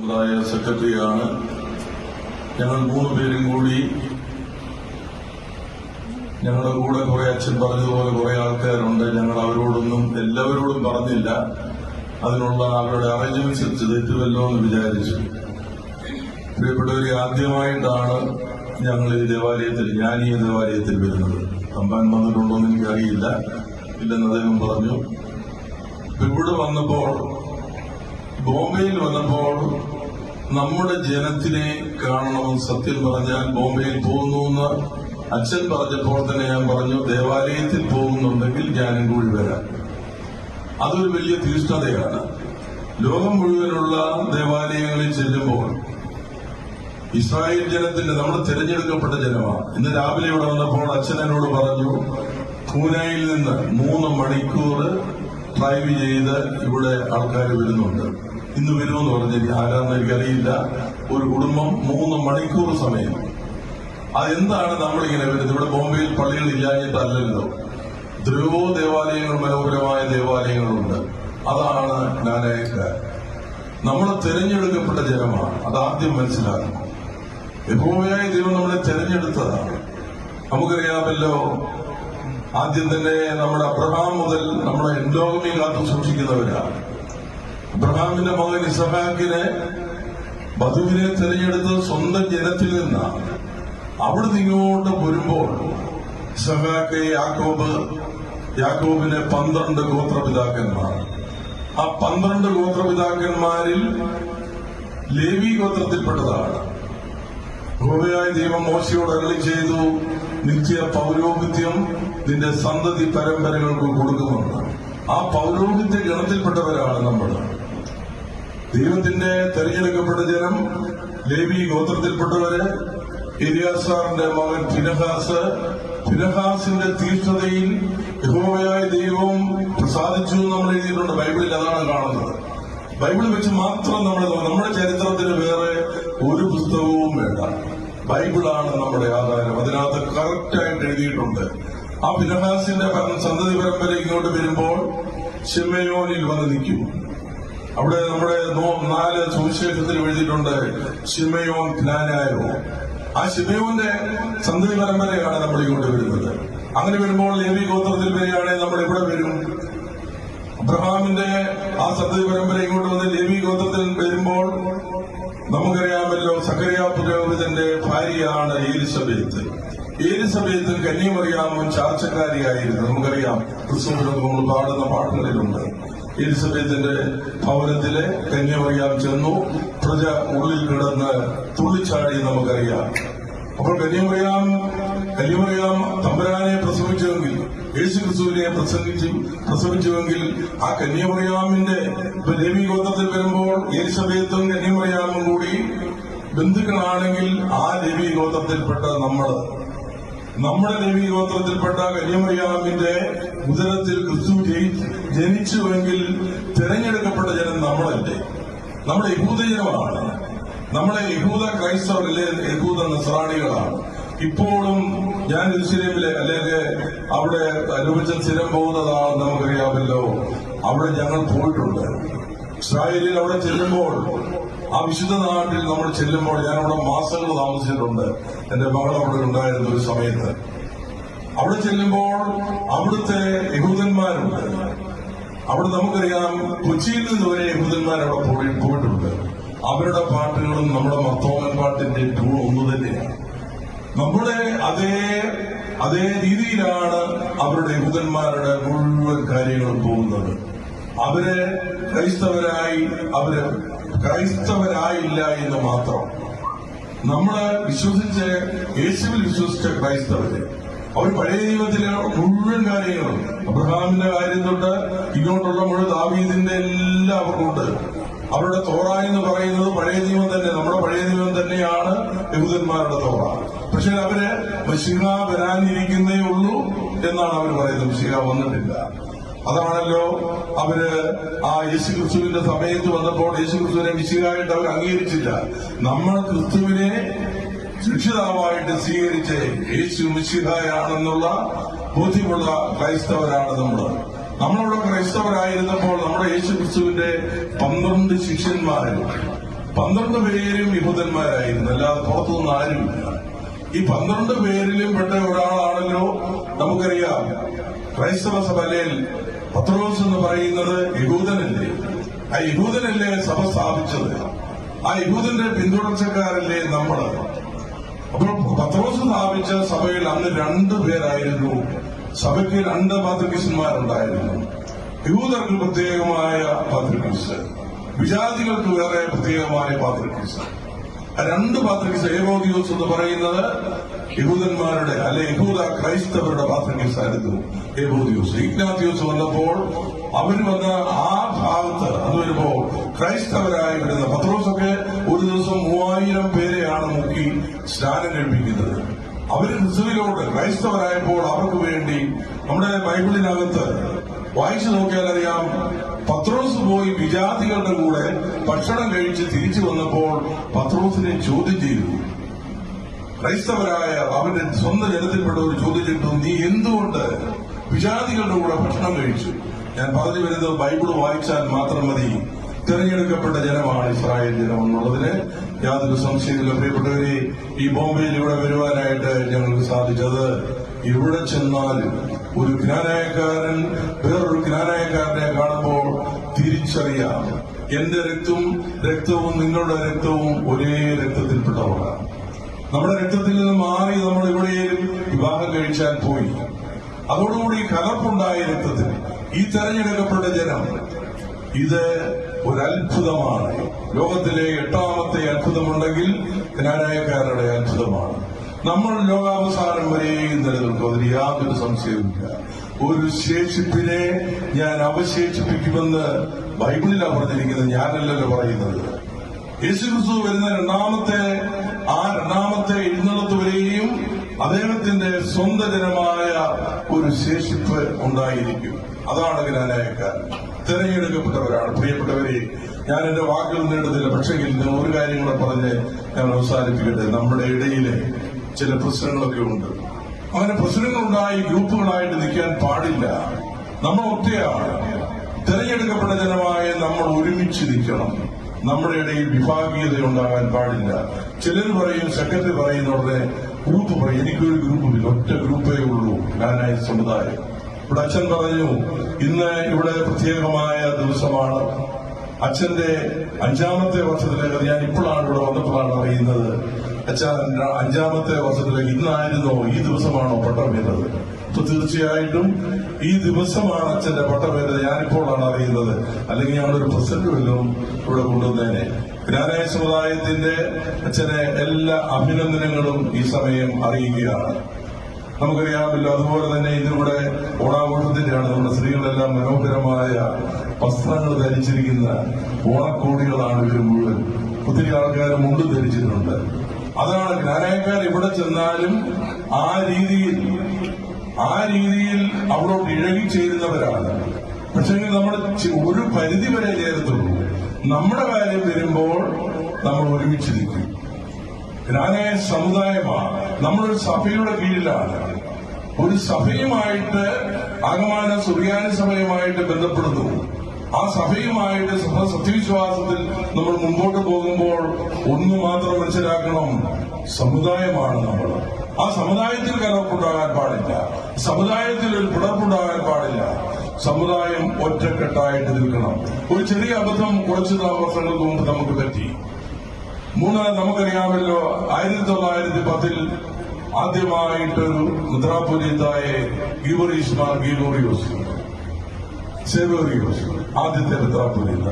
സമുദായ സെക്രട്ടറിയാണ്. ഞങ്ങൾ മൂന്ന് പേരും കൂടി ഞങ്ങളുടെ കൂടെ കുറെ അച്ഛൻ പറഞ്ഞതുപോലെ കുറെ ആൾക്കാരുണ്ട്. ഞങ്ങൾ അവരോടൊന്നും എല്ലാവരോടും പറഞ്ഞില്ല. അതിനുള്ള അവരുടെ അറേഞ്ച്മെന്റ്സ് വെച്ച് തെറ്റുമല്ലോ എന്ന് വിചാരിച്ചു. പ്രിയപ്പെട്ടവരെ ആദ്യമായിട്ടാണ് ഞങ്ങൾ ഈ ദേവാലയത്തിൽ ഞാൻ ഈ ദേവാലയത്തിൽ വരുന്നത്. തമ്പാൻ വന്നിട്ടുണ്ടോ എന്ന് എനിക്കറിയില്ല. ഇല്ലെന്ന് അദ്ദേഹം പറഞ്ഞു. ഇവിടെ വന്നപ്പോൾ ബോംബെയിൽ വന്നപ്പോൾ നമ്മുടെ ജനത്തിനെ കാണണമെന്ന് സത്യം പറഞ്ഞാൽ ബോംബെയിൽ പോകുന്നു എന്ന് അച്ഛൻ പറഞ്ഞപ്പോൾ തന്നെ ഞാൻ പറഞ്ഞു ദേവാലയത്തിൽ പോകുന്നുണ്ടെങ്കിൽ ഞാനും കൂടി വരാം. അതൊരു വലിയ തീഷ്ണതയാണ്. ലോകം മുഴുവനുള്ള ദേവാലയങ്ങളിൽ ചെല്ലുമ്പോൾ ഇസ്രായേൽ ജനത്തിന്റെ നമ്മൾ തിരഞ്ഞെടുക്കപ്പെട്ട ജനമാണ്. ഇന്ന് രാവിലെ ഇവിടെ വന്നപ്പോൾ അച്ഛൻ എന്നോട് പറഞ്ഞു പൂനെയിൽ നിന്ന് മൂന്ന് മണിക്കൂർ ഡ്രൈവ് ചെയ്ത് ഇവിടെ ആൾക്കാർ വരുന്നുണ്ട്. ഇന്ന് വരുമെന്ന് പറഞ്ഞില്ല ആരാന്ന് എനിക്കറിയില്ല. ഒരു കുടുംബം മൂന്ന് മണിക്കൂർ സമയം. അതെന്താണ് നമ്മളിങ്ങനെ വരുന്നത്? ഇവിടെ ബോംബെയിൽ പള്ളികൾ ഇല്ലാഞ്ഞിട്ടല്ലല്ലോ ധ്രുവോ ദേവാലയങ്ങൾ മനോഹരമായ ദേവാലയങ്ങളുണ്ട്. അതാണ് ജ്ഞാനയക്കാർ നമ്മൾ തിരഞ്ഞെടുക്കപ്പെട്ട ജനമാണ്. അത് ആദ്യം മനസ്സിലാക്കണം. യഹോവയായ ദൈവം നമ്മളെ തിരഞ്ഞെടുത്തതാണ്. നമുക്കറിയാമല്ലോ ആദ്യം തന്നെ നമ്മുടെ അബ്രഹാം മുതൽ നമ്മുടെ എൻലോകമി കാത്തു സൂക്ഷിക്കുന്നവരാണ്. അബ്രഹാമിന്റെ മകൻ ഇസഹാക്കിനെ വധുവിനെ തിരഞ്ഞെടുത്ത് സ്വന്തം ജനത്തിൽ നിന്നാണ് അവിടുന്ന് ഇങ്ങോട്ട് വരുമ്പോൾ ഇസഹാക്ക് യാക്കോബ് യാക്കോബിനെ പന്ത്രണ്ട് ഗോത്രപിതാക്കന്മാർ. ആ പന്ത്രണ്ട് ഗോത്രപിതാക്കന്മാരിൽ ലേവി ഗോത്രത്തിൽപ്പെട്ടതാണ്. യഹോവയായ ദൈവം മോശയോട് അരളി ചെയ്തു നിത്യ പൗരോഹിത്യം നിന്റെ സന്തതി പരമ്പരകൾക്ക് കൊടുക്കുമെന്ന്. ആ പൗരോഹിത്യ ഗണത്തിൽപ്പെട്ടവരാണ് നമ്മൾ ദൈവത്തിന്റെ തെരഞ്ഞെടുക്കപ്പെട്ട ജനം ലേവി ഗോത്രത്തിൽപ്പെട്ടവര് ഇരിയാസാറിന്റെ മകൻ ഫിനഹാസ് ഫിനഹാസിന്റെ തീഷ്ണതയിൽ യഹോവയായ ദൈവവും പ്രസാദിച്ചു എന്ന് നമ്മൾ എഴുതിയിട്ടുണ്ട്. ബൈബിളിൽ അതാണ് കാണുന്നത്. ബൈബിൾ വെച്ച് മാത്രം നമ്മൾ നമ്മുടെ ചരിത്രത്തിന് വേറെ ഒരു പുസ്തകവും വേണ്ട. ബൈബിളാണ് നമ്മുടെ ആധാരം. അതിനകത്ത് കറക്റ്റായിട്ട് എഴുതിയിട്ടുണ്ട്. ആ ഫിനഹാസിന്റെ സന്തതി പരമ്പര ഇങ്ങോട്ട് വരുമ്പോൾ ഷിമയോനിൽ വന്ന് നിൽക്കും. അവിടെ നമ്മുടെ നാല് സുവിശേഷത്തിൽ എഴുതിയിട്ടുണ്ട് ഷിമയോൻ ജ്ഞാനായോ ആ ഷിമയോന്റെ സന്തതി പരമ്പരയാണ് നമ്മൾ ഇങ്ങോട്ട് വരുന്നത്. അങ്ങനെ വരുമ്പോൾ ലേവി ഗോത്രത്തിൽ വരികയാണെങ്കിൽ നമ്മൾ എവിടെ വരും? അബ്രഹാമിന്റെ ആ സന്തതി പരമ്പര ഇങ്ങോട്ട് വന്ന് ലേവി ഗോത്രത്തിൽ വരുമ്പോൾ നമുക്കറിയാമല്ലോ സക്കരിയ പുരോഹിതന്റെ ഭാര്യയാണ് ഏലിസബേത്ത് ഏലിസബേത്ത് കന്യമറിയാമോ ചാർച്ചക്കാരിയായിരുന്നു? നമുക്കറിയാം. ക്രിസ്തു നമ്മൾ പാടുന്ന പാട്ടുകളിലുണ്ട്. എലിസബത്തിന്റെ ഭവനത്തിലെ കന്യമറിയാം ചെന്നു. പ്രജ ഉള്ളിൽ കിടന്ന് തുള്ളിച്ചാടി നമുക്കറിയാം. അപ്പോൾ കന്യമറിയാം കന്യമറിയാം തമ്പരാനെ പ്രസവിച്ചുവെങ്കിൽ യേശു ക്രിസ്തുവിനെ പ്രസംഗിച്ചു പ്രസവിച്ചുവെങ്കിൽ ആ കന്യമറിയാമിന്റെ ദേവി ഗോത്രത്തിൽ വരുമ്പോൾ എലിസബത്തും കന്യമറിയാമും കൂടി ബന്ധുക്കളാണെങ്കിൽ ആ ദേവി ഗോത്രത്തിൽപ്പെട്ട നമ്മൾ നമ്മുടെ ദേവീ ഗോത്രത്തിൽപ്പെട്ട കന്യമറിയാമിന്റെ ഉദരത്തിൽ ക്രിസ്തു ജനിച്ചുവെങ്കിൽ തിരഞ്ഞെടുക്കപ്പെട്ട ജനം നമ്മളല്ലേ? നമ്മുടെ യഹൂദജനമാണ് നമ്മളെ യഹൂദ ക്രൈസ്തവരിലെ യഹൂദ നസ്രാണികളാണ്. ഇപ്പോഴും ഞാൻ ഇസ്ലേമിലെ അല്ലെങ്കിൽ അവിടെ അനുഭവിച്ച സ്ഥിരം പോകുന്നതാണെന്ന് നമുക്കറിയാമല്ലോ. അവിടെ ഞങ്ങൾ പോയിട്ടുണ്ട്. ഇസ്രായേലിൽ അവിടെ ചെല്ലുമ്പോൾ ആ വിശുദ്ധ നാട്ടിൽ നമ്മൾ ചെല്ലുമ്പോൾ ഞാൻ അവിടെ മാസങ്ങൾ താമസിച്ചിട്ടുണ്ട്. എന്റെ മകൾ അവിടെ ഉണ്ടായിരുന്ന ഒരു സമയത്ത്. അവിടെ ചെല്ലുമ്പോൾ അവിടുത്തെ യഹൂദന്മാരുണ്ട്. അവിടെ നമുക്കറിയാം കൊച്ചിയിൽ നിന്ന് വരെ യഹൂദന്മാർ അവിടെ പോയി പോയിട്ടുണ്ട്. അവരുടെ പാട്ടുകളും നമ്മുടെ മത്തോമൻ പാട്ടിന്റെ ടൂൺ ഒന്നു തന്നെയാണ്. നമ്മുടെ അതേ അതേ രീതിയിലാണ് അവരുടെ യഹൂദന്മാരുടെ മുഴുവൻ കാര്യങ്ങളും പോകുന്നത്. അവർ ക്രൈസ്തവരായി അവർ ക്രൈസ്തവരായില്ല എന്ന് മാത്രം. നമ്മൾ വിശ്വസിച്ച് യേശുവിൽ വിശ്വസിച്ച ക്രൈസ്തവര്. അവർ പഴയ നിയമത്തിലെ മുഴുവൻ കാര്യങ്ങളും അബ്രഹാമിന്റെ കാര്യം തൊട്ട് ഇങ്ങോട്ടുള്ള മുഴുവൻ ദാവീദിന്റെ എല്ലാം അവർക്കുണ്ട് അവരുടെ തോറ എന്ന് പറയുന്നത് പഴയ നിയമം തന്നെ നമ്മുടെ പഴയ നിയമം തന്നെയാണ് യഹൂദന്മാരുടെ തോറ. പക്ഷെ അവർ മഷിക വരാനിരിക്കുന്നേ ഉള്ളൂ എന്നാണ് അവർ പറയുന്നത്. മഷിക വന്നിട്ടില്ല. അതാണല്ലോ അവർ ആ യേശു ക്രിസ്തുവിന്റെ സമയത്ത് വന്നപ്പോൾ യേശു ക്രിസ്തുവിനെ മിശിഹായിട്ട് അവർ അംഗീകരിച്ചില്ല. നമ്മൾ ക്രിസ്തുവിനെ രക്ഷിതാവായിട്ട് സ്വീകരിച്ച് യേശു മിശിഹായാണെന്നുള്ള ബോധ്യമുള്ള ക്രൈസ്തവരാണ് നമ്മൾ നമ്മളവിടെ ക്രൈസ്തവരായിരുന്നപ്പോൾ നമ്മുടെ യേശു ക്രിസ്തുവിന്റെ പന്ത്രണ്ട് ശിഷ്യന്മാരും പന്ത്രണ്ട് പേരും യഹൂദന്മാരായിരുന്നു. അല്ലാതെ പുറത്തുനിന്ന് ആരുമില്ല. ഈ പന്ത്രണ്ട് പേരിലും പെട്ട ഒരാളാണല്ലോ നമുക്കറിയാം. ക്രൈസ്തവ സഭയിൽ പത്രോസ് എന്ന് പറയുന്നത് യഹൂദനല്ലേ? ആ യഹൂദനല്ലേ സഭ സ്ഥാപിച്ചത്? ആ യഹൂദന്റെ പിന്തുടർച്ചക്കാരല്ലേ നമ്മൾ? അപ്പോൾ പത്രോസ് സ്ഥാപിച്ച സഭയിൽ അന്ന് രണ്ടു പേരായിരുന്നു. സഭയ്ക്ക് രണ്ട് പാത്രികൃഷ്ണന്മാരുണ്ടായിരുന്നു യഹൂദർക്ക് പ്രത്യേകമായ പാത്രികൃഷ് വിജാതികൾക്ക് വേറെ പ്രത്യേകമായ പാത്രികൃഷ് രണ്ട് പാത്രങ്ങൾ ഏവോദിയോസ് എന്ന് പറയുന്നത് യഹൂദന്മാരുടെ അല്ലെ യഹൂദ ക്രൈസ്തവരുടെ പാത്രികൃഷായിരുന്നു ഏവോദിയോസ് ഇഗ്നാത്തിയോസ് വന്നപ്പോൾ അവർ വന്ന ആ ഭാഗത്ത് അന്ന് വരുമ്പോ ക്രൈസ്തവരായി വരുന്ന പത്രോസൊക്കെ ഒരു ദിവസം മൂവായിരം പേരെയാണ് മുക്കി സ്നാനം കഴിപ്പിക്കുന്നത്. അവർ ക്രിസ്തുവിലോട്ട് ക്രൈസ്തവരായപ്പോൾ അവർക്ക് വേണ്ടി നമ്മുടെ ബൈബിളിനകത്ത് വായിച്ചു നോക്കിയാൽ അറിയാം പത്രോസ് പോയി വിജാതികളുടെ കൂടെ ഭക്ഷണം കഴിച്ച് തിരിച്ചു വന്നപ്പോൾ പത്രോസിനെ ചോദ്യം ചെയ്തു. ക്രൈസ്തവരായ അവന്റെ സ്വന്തം ജനത്തിൽപ്പെട്ട ഒരു ചോദ്യം ചെയ്തു നീ എന്തുകൊണ്ട് വിജാതികളുടെ കൂടെ ഭക്ഷണം കഴിച്ചു? ഞാൻ പറഞ്ഞു വരുന്നത് ബൈബിൾ വായിച്ചാൽ മാത്രം മതി. തെരഞ്ഞെടുക്കപ്പെട്ട ജനമാണ് ഇസ്രായേൽ ജനം എന്നുള്ളതിന് യാതൊരു സംശയമില്ല പ്രിയപ്പെട്ടവരെ ഈ ബോംബെയിൽ ഇവിടെ വരുവാനായിട്ട് ഞങ്ങൾക്ക് സാധിച്ചത് ഇവിടെ ചെന്നാലും ഒരു ജ്ഞാനായക്കാരൻ വേറൊരു ജ്ഞാനായക്കാരനെ കാണുമ്പോൾ തിരിച്ചറിയാം. എന്റെ രക്തവും രക്തവും നിങ്ങളുടെ രക്തവും ഒരേ രക്തത്തിൽപ്പെട്ടവരാണ് നമ്മുടെ രക്തത്തിൽ നിന്ന് മാറി നമ്മൾ എവിടെയും വിവാഹം കഴിച്ചാൽ പോയി. അതോടുകൂടി കലർപ്പുണ്ടായ രക്തത്തിൽ ഈ തെരഞ്ഞെടുക്കപ്പെട്ട ജനം ഇത് ഒരത്ഭുതമാണ്. ലോകത്തിലെ എട്ടാമത്തെ അത്ഭുതമുണ്ടെങ്കിൽ ജ്ഞാനായക്കാരുടെ അത്ഭുതമാണ്. നമ്മൾ ലോകാവസാനം വരെയും നിലനിൽക്കും. അതിന് യാതൊരു സംശയവുമില്ല. ഒരു ശേഷിപ്പിനെ ഞാൻ അവശേഷിപ്പിക്കുമെന്ന് ബൈബിളിലാണ് പറഞ്ഞിരിക്കുന്നത് ഞാനല്ലല്ലോ പറയുന്നത്. യേശുക്രിസ്തു വരുന്ന രണ്ടാമത്തെ ആ രണ്ടാമത്തെ എഴുന്നള്ളത്ത് വരെയും അദ്ദേഹത്തിന്റെ സ്വന്തം ജനമായ ഒരു ശേഷിപ്പ് ഉണ്ടായിരിക്കും. അതാണ് ജ്ഞാനായക്കാരൻ തിരഞ്ഞെടുക്കപ്പെട്ടവരാണ്. പ്രിയപ്പെട്ടവരെ ഞാൻ എന്റെ വാക്കുകൾ നേടുന്നില്ല പക്ഷെങ്കിൽ ഞാൻ ഒരു കാര്യം കൂടെ പറഞ്ഞ് ഞാൻ അവസാനിപ്പിക്കട്ടെ. നമ്മുടെ ഇടയിലെ ചില പ്രശ്നങ്ങളൊക്കെ ഉണ്ട്. അങ്ങനെ പ്രശ്നങ്ങളുണ്ടായി ഗ്രൂപ്പുകളായിട്ട് നിൽക്കാൻ പാടില്ല. നമ്മൾ ഒറ്റയാണ്. തെരഞ്ഞെടുക്കപ്പെട്ട ജനമായ നമ്മൾ ഒരുമിച്ച് നിൽക്കണം. നമ്മുടെ ഇടയിൽ വിഭാഗീയത ഉണ്ടാകാൻ പാടില്ല. ചിലർ പറയും സെക്രട്ടറി പറയുന്ന ഉടനെ ഗ്രൂപ്പ് പറയും. എനിക്കൊരു ഗ്രൂപ്പില്ല ഒറ്റ ഗ്രൂപ്പേ ഉള്ളൂ ഞാനായ സമുദായം. ഇവിടെ അച്ഛൻ പറഞ്ഞു ഇന്ന് ഇവിടെ പ്രത്യേകമായ ദിവസമാണ്. അച്ഛന്റെ അഞ്ചാമത്തെ വർഷത്തിലേക്ക് ഞാൻ ഇപ്പോഴാണ് ഇവിടെ വന്നപ്പോഴാണ് അറിയുന്നത്. അച്ഛൻ അഞ്ചാമത്തെ വർഷത്തിലേക്ക് ഇന്നായിരുന്നോ ഈ ദിവസമാണോ പട്ടം വീണത് അപ്പൊ തീർച്ചയായിട്ടും ഈ ദിവസമാണ് അച്ഛന്റെ പട്ടം വീണത് ഞാനിപ്പോഴാണ് അറിയുന്നത്. അല്ലെങ്കിൽ ഞങ്ങളൊരു പ്രസന്റ് വല്ലതും ഇവിടെ കൊണ്ടുവന്നേനെ. ജ്ഞാനായ സമുദായത്തിന്റെ അച്ഛനെ എല്ലാ അഭിനന്ദനങ്ങളും ഈ സമയം അറിയിക്കുകയാണ്. നമുക്കറിയാമല്ലോ അതുപോലെ തന്നെ ഇതിലൂടെ ഓണാഘോഷത്തിന്റെയാണ്. നമ്മുടെ സ്ത്രീകളെല്ലാം മനോഹരമായ വസ്ത്രങ്ങൾ ധരിച്ചിരിക്കുന്ന ഓണക്കോടികളാണ് ഇവർ മുഴുവൻ ഒത്തിരി ആൾക്കാർ മുണ്ട് ധരിച്ചിട്ടുണ്ട്. അതാണ് ജ്ഞാനായക്കാർ ഇവിടെ ചെന്നാലും ആ രീതിയിൽ ആ രീതിയിൽ അവിടോട്ട് ഇഴകിച്ചേരുന്നവരാണ് പക്ഷേ നമ്മൾ ഒരു പരിധി വരെ ചേരത്തുള്ളൂ. നമ്മുടെ കാര്യം വരുമ്പോൾ നമ്മൾ ഒരുമിച്ച് നിൽക്കും ജ്ഞാനായ സമുദായമാണ് നമ്മളൊരു സഭയുടെ കീഴിലാണ്. ഒരു സഭയുമായിട്ട് അകമാന സുറിയാനി സഭയുമായിട്ട് ബന്ധപ്പെടുന്നു. ആ സഭയുമായിട്ട് സഭ സത്യവിശ്വാസത്തിൽ നമ്മൾ മുമ്പോട്ട് പോകുമ്പോൾ ഒന്ന് മാത്രം മനസ്സിലാക്കണം സമുദായമാണ് നമ്മൾ. ആ സമുദായത്തിൽ കലർപ്പുണ്ടാകാൻ പാടില്ല. സമുദായത്തിൽ ഒരു പിളർപ്പുണ്ടാകാൻ പാടില്ല. സമുദായം ഒറ്റക്കെട്ടായിട്ട് നിൽക്കണം. ഒരു ചെറിയ അബദ്ധം കുറച്ചു വർഷങ്ങൾക്ക് മുമ്പ് നമുക്ക് പറ്റി. മൂന്നാം നമുക്കറിയാമല്ലോ ആയിരത്തി തൊള്ളായിരത്തി പത്തിൽ ആദ്യമായിട്ടൊരു മുദ്രാപൂരിതായ ഗീവറീഷ്മാർ ഗീവോറിയോസ് സേവോറിയോസ് ആദ്യത്തെ മുദ്രാപൂരിത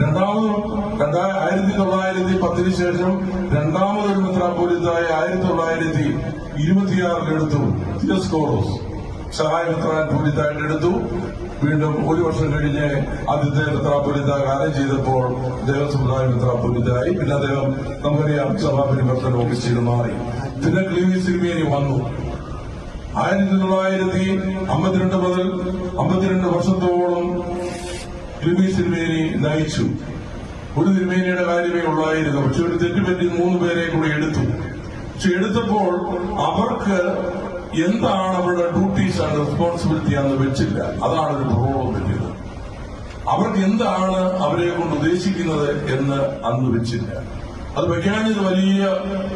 രണ്ടാമത് രണ്ടാ ആയിരത്തി തൊള്ളായിരത്തി പത്തിന് ശേഷം രണ്ടാമതൊരു മെത്രാപോലിത്തായ ആയിരത്തി തൊള്ളായിരത്തി ഇരുപത്തിയാറിലെടുത്തു തിയസ്കോറോസ് സഹായ മെത്രാപോലിത്തായിട്ട് എടുത്തു. വീണ്ടും ഒരു വർഷം കഴിഞ്ഞ് ആദ്യത്തെ മെത്രാപോലിത്ത കാലം ചെയ്തപ്പോൾ സമുദായ മെത്രാപോലിത്തായി പിന്നെ അദ്ദേഹം നമുക്കറിയാം സഭാപരിവർത്തനം ഒക്കെ ചെയ്ത് മാറി. പിന്നെ ക്ലീവി സിൽമിയനി വന്നു. ആയിരത്തി തൊള്ളായിരത്തി അമ്പത്തിരണ്ട് മുതൽ അമ്പത്തിരണ്ട് വർഷത്തോളം ക്ലിമി തിരുമേനി നയിച്ചു. ഒരു തിരുമേനിയുടെ കാര്യമേ ഉള്ളായിരുന്നു. പക്ഷെ ഒരു തെറ്റുപറ്റി മൂന്ന് പേരെ കൂടി എടുത്തു. പക്ഷെ എടുത്തപ്പോൾ അവർക്ക് എന്താണ് അവരുടെ ഡ്യൂട്ടീസ് ആൻഡ് റെസ്പോൺസിബിലിറ്റി എന്ന് വെച്ചില്ല. അതാണ് ഒരു പ്രോബ്ലം പറ്റിയത് അവർക്ക് എന്താണ് അവരെ കൊണ്ട് ഉദ്ദേശിക്കുന്നത് എന്ന് അന്ന് വെച്ചില്ല. അത് വെക്കാഞ്ഞത് വലിയ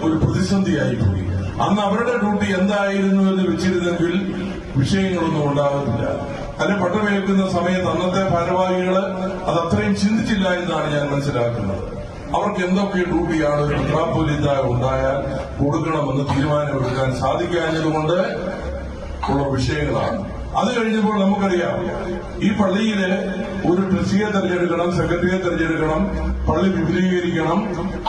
ഒരു പ്രതിസന്ധിയായി പോയി. അന്ന് അവരുടെ ഡ്യൂട്ടി എന്തായിരുന്നു എന്ന് വെച്ചിരുന്നെങ്കിൽ വിഷയങ്ങളൊന്നും ഉണ്ടാകത്തില്ല അല്ലെ പട്ടമേൽക്കുന്ന സമയത്ത് അന്നത്തെ ഭാരവാഹികൾ അത് അത്രയും ചിന്തിച്ചില്ല എന്നാണ് ഞാൻ മനസ്സിലാക്കുന്നത്. അവർക്ക് എന്തൊക്കെ ഡ്യൂട്ടിയാണ് ഒരു ഉണ്ടായാൽ കൊടുക്കണമെന്ന് തീരുമാനമെടുക്കാൻ സാധിക്കാഞ്ഞതുകൊണ്ട് ഉള്ള വിഷയങ്ങളാണ്. അത് കഴിഞ്ഞപ്പോൾ നമുക്കറിയാം ഈ പള്ളിയിൽ ഒരു ട്രസ്റ്റിയെ തെരഞ്ഞെടുക്കണം സെക്രട്ടറിയെ തെരഞ്ഞെടുക്കണം പള്ളി വിപുലീകരിക്കണം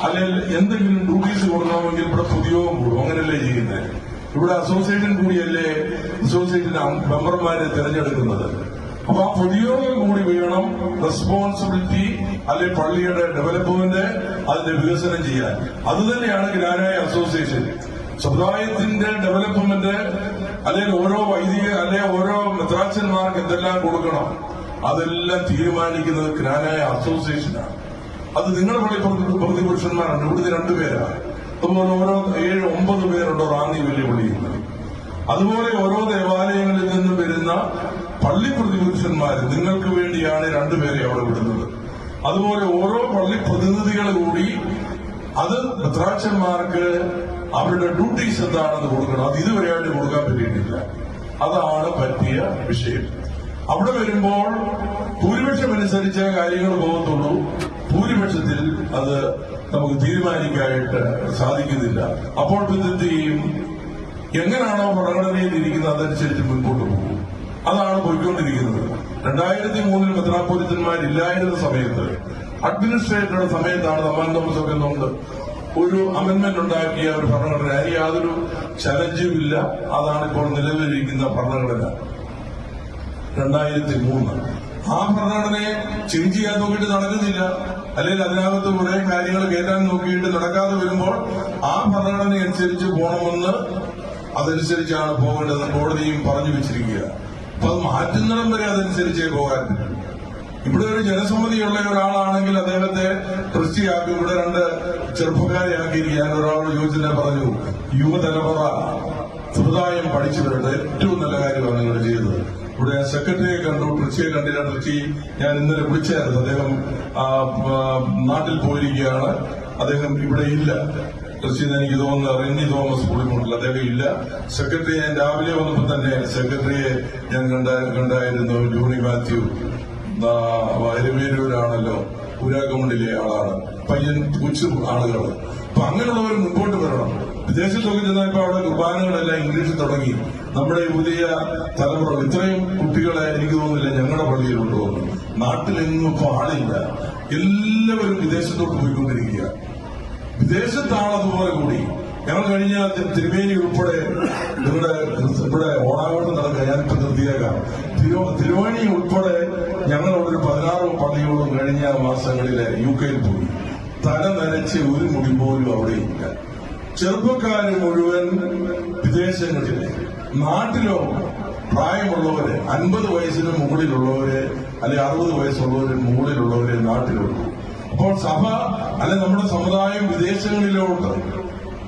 അല്ലെങ്കിൽ എന്തെങ്കിലും ഡ്യൂട്ടീസ് കൊടുക്കണമെങ്കിൽ ഇവിടെ പുതിയോഗം കൂടും അങ്ങനെയല്ലേ ചെയ്യുന്നത്? ഇവിടെ അസോസിയേഷൻ കൂടിയല്ലേ അസോസിയേഷൻ മെമ്പർമാരെ തിരഞ്ഞെടുക്കുന്നത്. അപ്പൊ ആ പൊതുയോഗം കൂടി വേണം റെസ്പോൺസിബിലിറ്റി അല്ലെ പള്ളിയുടെ ഡെവലപ്മെന്റ് അതിന്റെ വികസനം ചെയ്യാൻ. അത് തന്നെയാണ് ഗ്രാനായ അസോസിയേഷൻ സമുദായത്തിന്റെ ഡെവലപ്മെന്റ് അല്ലെങ്കിൽ ഓരോ വൈദിക അല്ലെ ഓരോ മെത്രാച്ചന്മാർക്ക് എന്തെല്ലാം കൊടുക്കണം അതെല്ലാം തീരുമാനിക്കുന്നത് ഗ്രാനായ അസോസിയേഷനാണ് അത് നിങ്ങളുടെ പള്ളി പ്രതി- പ്രതിപുരുഷന്മാരാണ്. ഇവിടുത്തെ രണ്ടുപേരാണ്. അതുപോലെ ഓരോ ഏഴ് ഒമ്പത് പേരുണ്ട് റാന്നി വെല്ലുവിളിയിൽ അതുപോലെ ഓരോ ദേവാലയങ്ങളിൽ നിന്നും വരുന്ന പള്ളി പ്രതിപുരുഷന്മാർ നിങ്ങൾക്ക് വേണ്ടിയാണ് രണ്ടുപേരെ അവിടെ വിടുന്നത്. അതുപോലെ ഓരോ പള്ളി പ്രതിനിധികൾ കൂടി അത് ഭദ്രാക്ഷന്മാർക്ക് അവരുടെ ഡ്യൂട്ടീസ് എന്താണെന്ന് കൊടുക്കണം. അത് ഇതുവരെയായിട്ട് കൊടുക്കാൻ പറ്റിയിട്ടില്ല. അതാണ് പറ്റിയ വിഷയം. അവിടെ വരുമ്പോൾ ഭൂരിപക്ഷം കാര്യങ്ങൾ പോകത്തുള്ളൂ. ഭൂരിപക്ഷത്തിൽ അത് നമുക്ക് തീരുമാനിക്കാനായിട്ട് സാധിക്കുന്നില്ല. അപ്പോൾ പിന്നെ എന്ത് ചെയ്യും? എങ്ങനെയാണോ പ്രകടനയിൽ ഇരിക്കുന്നത് അതനുസരിച്ച് മുൻപോട്ട് പോകും. അതാണ് പോയിക്കൊണ്ടിരിക്കുന്നത്. രണ്ടായിരത്തി മൂന്നിൽ മെത്രാപോലിത്തന്മാരില്ലായിരുന്ന സമയത്ത് അഡ്മിനിസ്ട്രേറ്ററുടെ സമയത്താണ് തമ്മാൻ തോമസ് ഒരു അമെന്മെന്റ് ഉണ്ടാക്കിയ ഒരു ഭരണഘടന. അതിന് യാതൊരു ചലഞ്ചും ഇല്ല. അതാണ് ഇപ്പോൾ നിലവിലിരിക്കുന്ന ഭരണഘടന. രണ്ടായിരത്തി മൂന്ന് ആ ഭരണഘടനയെ ചേഞ്ച് ചെയ്യാൻ നോക്കിയിട്ട് നടക്കുന്നില്ല. അല്ലെങ്കിൽ അതിനകത്ത് കുറെ കാര്യങ്ങൾ കയറ്റാൻ നോക്കിയിട്ട് നടക്കാതെ വരുമ്പോൾ ആ ഭരണഘടന അനുസരിച്ച് പോകണമെന്ന് അതനുസരിച്ചാണ് പോകേണ്ടത് കോടതിയും പറഞ്ഞു വെച്ചിരിക്കുക അപ്പൊ അത് മാറ്റുന്നിടം വരെ അതനുസരിച്ചേ പോകാൻ ഇവിടെ ഒരു ജനസമ്മതിയുള്ള ഒരാളാണെങ്കിൽ അദ്ദേഹത്തെ ട്രസ്റ്റിയാക്കി. ഇവിടെ രണ്ട് ചെറുപ്പക്കാരെ ആക്കിയിരിക്കാൻ ഒരാളോട് ചോദിച്ചിട്ട് പറഞ്ഞു യുവതലമുറ സമുദായം പഠിച്ചു വരട്ടെ. ഏറ്റവും നല്ല കാര്യമാണ് നിങ്ങൾ ചെയ്തത്. ഇവിടെ സെക്രട്ടറിയെ കണ്ടു? ട്രിച്ചിയെ കണ്ടില്ല. ട്രിച്ചി ഞാൻ ഇന്നലെ വിളിച്ചായിരുന്നു. അദ്ദേഹം നാട്ടിൽ പോയിരിക്കുകയാണ്. അദ്ദേഹം ഇവിടെ ഇല്ല. ട്രസ്റ്റി എന്ന് എനിക്ക് തോന്നുന്നു റെന്നി തോമസ് പുളിമുണ്ടിൽ അദ്ദേഹം ഇല്ല. സെക്രട്ടറി ഞാൻ രാവിലെ വന്നപ്പോൾ തന്നെ സെക്രട്ടറിയെ ഞാൻ കണ്ട കണ്ടായിരുന്നു. ജോണി മാത്യു എരുമേരൂരാണല്ലോ ഊരാക്കമുണ്ടിലെ ആളാണ്. പയ്യൻ കൊച്ചു ആളുകൾ അപ്പൊ അങ്ങനെയുള്ളവർ മുമ്പോട്ട് വരണം. വിദേശത്തൊക്കെ ചെന്നപ്പോ അവിടെ കുർബാനകളെല്ലാം ഇംഗ്ലീഷിൽ തുടങ്ങി. നമ്മുടെ പുതിയ തലമുറ ഇത്രയും കുട്ടികളെ എനിക്ക് തോന്നുന്നില്ല ഞങ്ങളുടെ പള്ളിയിലുണ്ടോ നാട്ടിലെങ്ങും ഇപ്പൊ ആളില്ല. എല്ലാവരും വിദേശത്തോട്ട് പോയിക്കൊണ്ടിരിക്കുക. വിദേശത്താണ് അതുപോലെ കൂടി. ഞങ്ങൾ കഴിഞ്ഞ തിരുമേനി ഉൾപ്പെടെ നിങ്ങളുടെ ഇവിടെ ഓണാഘോഷം നടക്കുക. ഞാനിപ്പോ നിർത്തിയേക്കാം. തിരു തിരുവേണി ഉൾപ്പെടെ ഞങ്ങളോട് ഒരു പതിനാറ് പള്ളിയോളം കഴിഞ്ഞ മാസങ്ങളിലെ യു കെയിൽ പോയി. തല നനച്ച് ഒരു മുടി പോലും അവിടെ ഇല്ല. ചെറുപ്പക്കാർ മുഴുവൻ വിദേശങ്ങളിലെ നാട്ടിലോ പ്രായമുള്ളവര് അൻപത് വയസ്സിന് മുകളിലുള്ളവര് അല്ലെ അറുപത് വയസ്സുള്ളവര് മുകളിലുള്ളവര് നാട്ടിലുള്ളൂ അപ്പോൾ സഭ അല്ലെ നമ്മുടെ സമുദായം വിദേശങ്ങളിലോട്ട്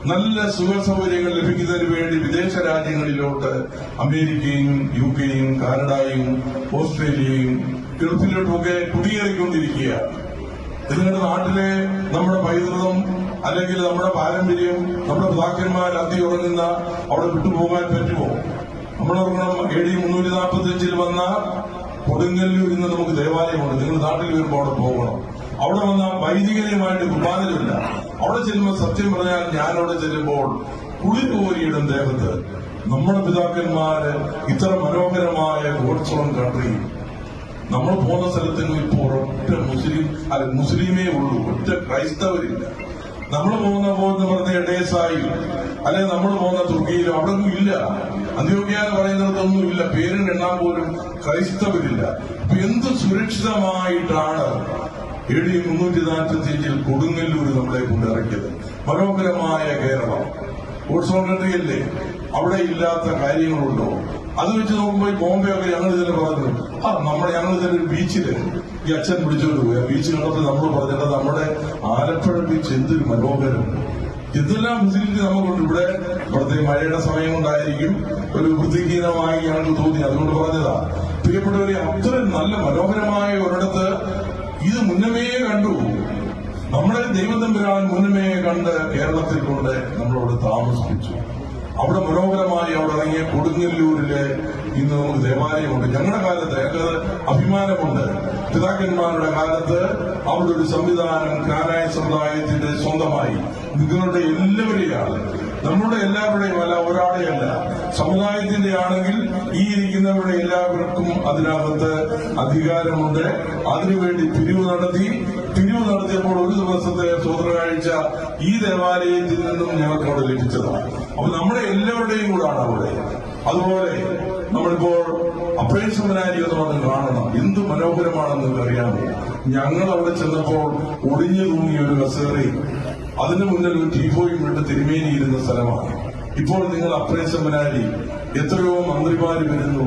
നല്ല സുഖ സൗകര്യങ്ങൾ ലഭിക്കുന്നതിന് വേണ്ടി വിദേശ രാജ്യങ്ങളിലോട്ട് അമേരിക്കയും യു കെയും കാനഡയും ഓസ്ട്രേലിയയും ഗൾഫിലോട്ടുമൊക്കെ കുടിയേറിക്കൊണ്ടിരിക്കുക നിങ്ങളുടെ നാട്ടിലെ നമ്മുടെ പൈതൃകം അല്ലെങ്കിൽ നമ്മുടെ പാരമ്പര്യം നമ്മുടെ പിതാക്കന്മാർ അതി ഉറങ്ങുന്ന അവിടെ വിട്ടുപോകാൻ പറ്റുമോ? നമ്മൾ ഉറങ്ങണം എ ഡി മുന്നൂറ്റി നാൽപ്പത്തി അഞ്ചിൽ വന്ന കൊടുങ്ങല്ലൂരിൽ നിന്ന് നമുക്ക് ദേവാലയമുണ്ട്. നിങ്ങൾ നാട്ടിൽ വരുമ്പോൾ അവിടെ പോകണം. അവിടെ വന്ന വൈദികനുമായിട്ട് കുർബാനയില്ല അവിടെ ചെല്ലുമ്പോൾ സത്യം പറഞ്ഞാൽ ഞാനവിടെ ചെല്ലുമ്പോൾ കുളിർ കോരിയിടും ദേഹത്ത് നമ്മുടെ പിതാക്കന്മാര് ഇത്ര മനോഹരമായ ഗോഡ്സോൺ കൺട്രി നമ്മൾ പോകുന്ന സ്ഥലത്തെങ്കിലും ഇപ്പോൾ ഒറ്റ മുസ്ലിം അല്ല മുസ്ലിമേ ഉള്ളൂ. ഒറ്റ ക്രൈസ്തവരില്ല. നമ്മൾ പോകുന്ന പോകുന്ന പറഞ്ഞ എടേസായി അല്ലെ നമ്മൾ പോകുന്ന തുർക്കിയിലോ അവിടെ ഒന്നും ഇല്ല. അന്ത്യോഗ്യ എന്ന് പറയുന്നിടത്തൊന്നും ഇല്ല പേരിന് എണ്ണാൻ പോലും ക്രൈസ്തവരില്ല. അപ്പൊ എന്ത് സുരക്ഷിതമായിട്ടാണ് എ ഡി മുന്നൂറ്റി നാൽപ്പത്തി അഞ്ചിൽ കൊടുങ്ങല്ലൂർ നമ്മളെ കൊണ്ട് കൊണ്ടിറക്കിയത് മനോഹരമായ കേരളം. ഓട്സോൺ കൺട്രിയല്ലേ അവിടെ ഇല്ലാത്ത കാര്യങ്ങളുണ്ടോ? അത് വെച്ച് നോക്കുമ്പോൾ ബോംബെ ഒക്കെ ഞങ്ങൾ ഇതിനെ പറഞ്ഞു ആ നമ്മൾ ഞങ്ങൾ ഇതിന്റെ ഒരു ബീച്ചിൽ ഈ അച്ഛൻ പിടിച്ചോണ്ട് പോയി. ആ ബീച്ച് കണ്ടപ്പോൾ നമ്മൾ പറഞ്ഞത് നമ്മുടെ ആലപ്പുഴ ബീച്ച് എന്തൊരു മനോഹരം. എന്തെല്ലാം ഫെസിലിറ്റി നമുക്കുണ്ട്? ഇവിടെ ഇവിടുത്തെ മഴയുടെ സമയം കൊണ്ടായിരിക്കും ഒരു വൃത്തിഹീനമായി ഞങ്ങൾക്ക് തോന്നി. അതുകൊണ്ട് പറഞ്ഞതാ പ്രിയപ്പെട്ടവരെ അത്രയും നല്ല മനോഹരമായ ഒരിടത്ത് ഇത് മുന്നമേ കണ്ടു. നമ്മുടെ ദൈവം തമ്പുരാൻ മുന്നമേ കണ്ട് കേരളത്തിൽ കൊണ്ട് നമ്മളോട് താമസിപ്പിച്ചു. അവിടെ മനോഹരമായി അവിടെ ഇറങ്ങിയ കൊടുങ്ങല്ലൂരിലെ ഇന്ന് നമുക്ക് ദേവാലയമുണ്ട്. ഞങ്ങളുടെ കാലത്ത് ഞങ്ങൾക്ക് അഭിമാനമുണ്ട്. പിതാക്കന്മാരുടെ കാലത്ത് അവിടെ ഒരു സംവിധാനം കാനായ സമുദായത്തിന്റെ സ്വന്തമായി. നിങ്ങളുടെ എല്ലാവരെയാണ്. നമ്മുടെ എല്ലാവരുടെയും അല്ല ഒരാളെയല്ല. സമുദായത്തിന്റെ ആണെങ്കിൽ ഈ ഇരിക്കുന്നവരുടെ എല്ലാവർക്കും അതിനകത്ത് അധികാരമുണ്ട്. അതിനുവേണ്ടി പിരിവ് നടത്തി പിരിവ് നടത്തിയപ്പോൾ ഒരു ദിവസത്തെ സൂത്രകാഴ്ച ഈ ദേവാലയത്തിൽ നിന്നും ഞങ്ങൾക്ക് അവിടെ ലഭിച്ചതാണ്. അപ്പൊ നമ്മുടെ എല്ലാവരുടെയും കൂടാണ് അവിടെ. അതുപോലെ നമ്മളിപ്പോൾ അപ്രേം സെമിനാരി എന്ന് പറഞ്ഞ് കാണണം. എന്ത് മനോഹരമാണെന്ന് അറിയാമോ ഞങ്ങൾ അവിടെ ചെന്നപ്പോൾ ഒടിഞ്ഞു തൂങ്ങിയ ഒരു കസേറി അതിനു മുന്നിൽ ഒരു ടീഫോയും വിട്ട് തിരുമേനിയിരുന്ന സ്ഥലമാണ്. ഇപ്പോൾ നിങ്ങൾ അപ്രേം എത്രയോ മന്ത്രിമാര് വരുന്നു.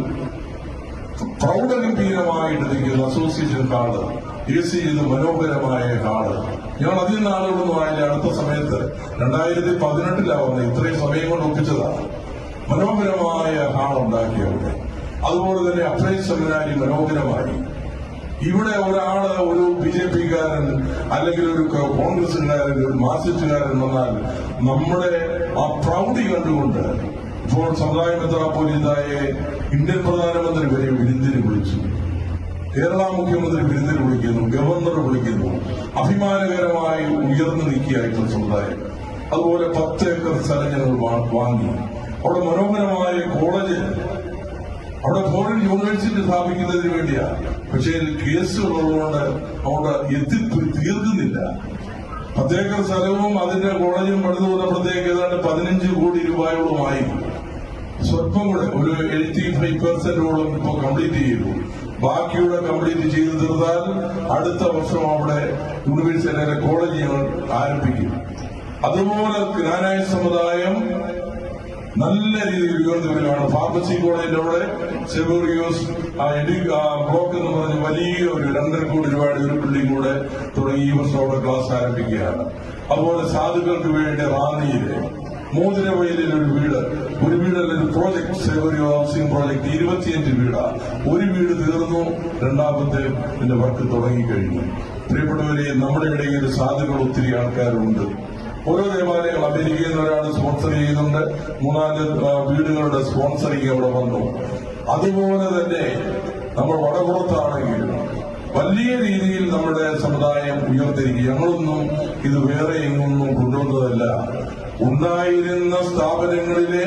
പ്രൗഢഗംഭീരമായിട്ട് നിൽക്കുന്ന അസോസിയേഷൻ എ സി ഇത് മനോഹരമായ ഹാൾ ഞങ്ങൾ അധികം നാളുകളൊന്നും ആയില്ല. അടുത്ത സമയത്ത് രണ്ടായിരത്തി പതിനെട്ടിലാണ് വന്നത്. ഇത്രയും സമയം കൊണ്ട് ഒപ്പിച്ചതാണ്. മനോഹരമായ ഹാൾ ഉണ്ടാക്കി അവിടെ. അതുപോലെ തന്നെ അപ്രൈ സെമിനാരി മനോഹരമായി. ഇവിടെ ഒരാൾ ഒരു ബി ജെ പിക്കാരൻ അല്ലെങ്കിൽ ഒരു കോൺഗ്രസുകാരൻ ഒരു മാർസിസ്റ്റുകാരൻ വന്നാൽ നമ്മുടെ ആ പ്രൗഢി കണ്ടുകൊണ്ട് ഇപ്പോൾ സമുദായ മെത്രാപ്പോലീതായെ ഇന്ത്യൻ പ്രധാനമന്ത്രി വരെ വിരുന്നിന് വിളിച്ചു. കേരള മുഖ്യമന്ത്രി വിരുന്നിൽ വിളിക്കുന്നു ഗവർണർ വിളിക്കുന്നു. അഭിമാനകരമായി ഉയർന്നു നീക്കിയായിട്ടുള്ള സമുദായം. അതുപോലെ പത്ത് ഏക്കർ സ്ഥലം ഞങ്ങൾ വാങ്ങി. അവിടെ മനോഹരമായ കോളേജ്. അവിടെ ഫോറിൻ യൂണിവേഴ്സിറ്റി സ്ഥാപിക്കുന്നതിന് വേണ്ടിയാ. പക്ഷേ ഇതിൽ കേസുകളുള്ളതുകൊണ്ട് അവിടെ എത്തി തീർക്കുന്നില്ല. പത്തേക്കർ സ്ഥലവും അതിന്റെ കോളേജും പണിതു വന്നപ്പോഴത്തേക്ക് ഏതാണ്ട് പതിനഞ്ച് കോടി രൂപയോളമായി. സ്വല്പം കൂടെ ഒരു എയ്റ്റി ഫൈവ് പെർസെന്റോളം ഇപ്പൊ കംപ്ലീറ്റ് ചെയ്തു. ബാക്കിയുടെ കംപ്ലീറ്റ് ചെയ്തു തീർത്താൽ അടുത്ത വർഷം അവിടെ യൂണിവേഴ്സിറ്റിയിലെ കോളേജ് ആരംഭിക്കും. അതുപോലെ ഗ്രാനായ സമുദായം നല്ല രീതിയിൽ ഉയർന്നു വരികയാണ് ഫാർമസി കോളേജിന്റെ അവിടെ സെബോറിയോസ് ബ്ലോക്ക് എന്ന് പറഞ്ഞ വലിയ ഒരു രണ്ടര കോടി രൂപയുടെ ഒരു ബിൽഡിംഗ് കൂടെ തുടങ്ങി ഈ വർഷം അവിടെ ക്ലാസ് ആരംഭിക്കുകയാണ്. അതുപോലെ സാധുക്കൾക്ക് വേണ്ടി റാന്നിയിൽ മോതിരവയലിൽ ഒരു വീട് ഒരു വീടല്ല ഒരു പ്രോജക്ട് സേവരി ഹൗസിംഗ് പ്രോജക്ട് ഇരുപത്തിയഞ്ച് വീടാ. ഒരു വീട് തീർന്നു രണ്ടാമത്തെ എന്റെ വർക്ക് തുടങ്ങിക്കഴിഞ്ഞു. പ്രിയപ്പെട്ടവരെ നമ്മുടെ ഇടയിൽ സാധുക്കൾ ഒത്തിരി ആൾക്കാരുണ്ട്. ഓരോ ദേവാലയങ്ങൾ അമേരിക്കയിൽ നിന്ന് ഒരാൾ സ്പോൺസർ ചെയ്യുന്നുണ്ട്. മൂന്നാൽ വീടുകളുടെ സ്പോൺസറിങ് അവിടെ വന്നു. അതുപോലെ തന്നെ നമ്മൾ വടപുറത്താണെങ്കിൽ വലിയ രീതിയിൽ നമ്മുടെ സമുദായം ഉയർത്തിരിക്കും ഞങ്ങളൊന്നും ഇത് വേറെ എങ്ങൊന്നും കൊണ്ടുവന്നതല്ല ഉണ്ടായിരുന്ന സ്ഥാപനങ്ങളിലെ